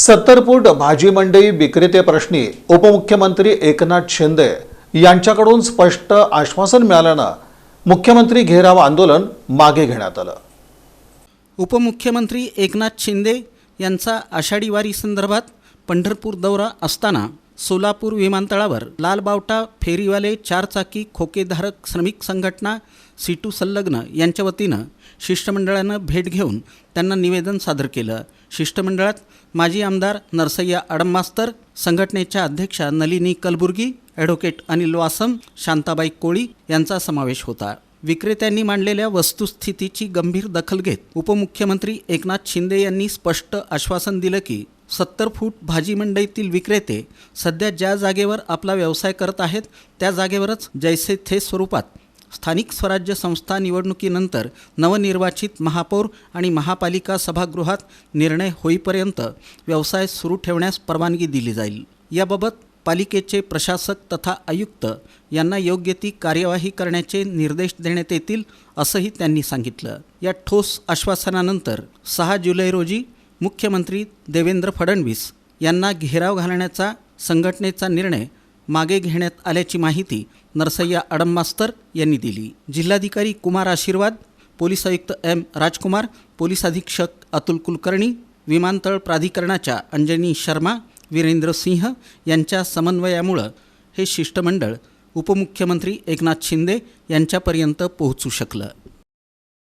सत्तरपूट भाजी मंडई विक्रेते प्रश्नी उपमुख्यमंत्री एकनाथ शिंदे यांच्याकडून स्पष्ट आश्वासन मिळाल्यानं मुख्यमंत्री घेराव आंदोलन मागे घेण्यात आलं. उपमुख्यमंत्री एकनाथ शिंदे यांचा आषाढी वारी संदर्भात पंढरपूर दौरा असताना सोलापूर विमानतळावर लालबावटा फेरीवाले चारचाकी खोकेधारक श्रमिक संघटना सीटू संलग्न यांच्या वतीनं शिष्टमंडळानं भेट घेऊन त्यांना निवेदन सादर केलं. शिष्टमंडळात माजी आमदार नरसय्या आडममास्तर संघटनेच्या अध्यक्षा नलिनी कलबुर्गी ॲडव्होकेट अनिल वासम शांताबाई कोळी यांचा समावेश होता. विक्रेत्यांनी मांडलेल्या वस्तुस्थितीची गंभीर दखल घेत उपमुख्यमंत्री एकनाथ शिंदे यांनी स्पष्ट आश्वासन दिलं की सत्तर फूट भाजी मंडईतील विक्रेते सध्या ज्या जागेवर आपला व्यवसाय करत आहेत त्या जागेवरच जैसे थे स्वरूपात स्थानिक स्वराज्य संस्था निवडणुकीनंतर नवनिर्वाचित महापौर आणि महापालिका सभागृहात निर्णय होईपर्यंत व्यवसाय सुरू ठेवण्यास परवानगी दिली जाईल. याबाबत पालिकेचे प्रशासक तथा आयुक्त यांना योग्य ती कार्यवाही करण्याचे निर्देश देण्यात येतील असंही त्यांनी सांगितलं. या ठोस आश्वासनानंतर सहा जुलै रोजी मुख्यमंत्री देवेंद्र फडणवीस यांना घेराव घालण्याचा संघटनेचा निर्णय मागे घेण्यात आल्याची माहिती नरसय्या अडममास्तर यांनी दिली. जिल्हाधिकारी कुमार आशीर्वाद पोलीस आयुक्त एम राजकुमार पोलीस अधीक्षक अतुल कुलकर्णी विमानतळ प्राधिकरणाच्या अंजनी शर्मा वीरेंद्र सिंह यांच्या समन्वयामुळं हे शिष्टमंडळ उपमुख्यमंत्री एकनाथ शिंदे यांच्यापर्यंत पोहोचू शकलं.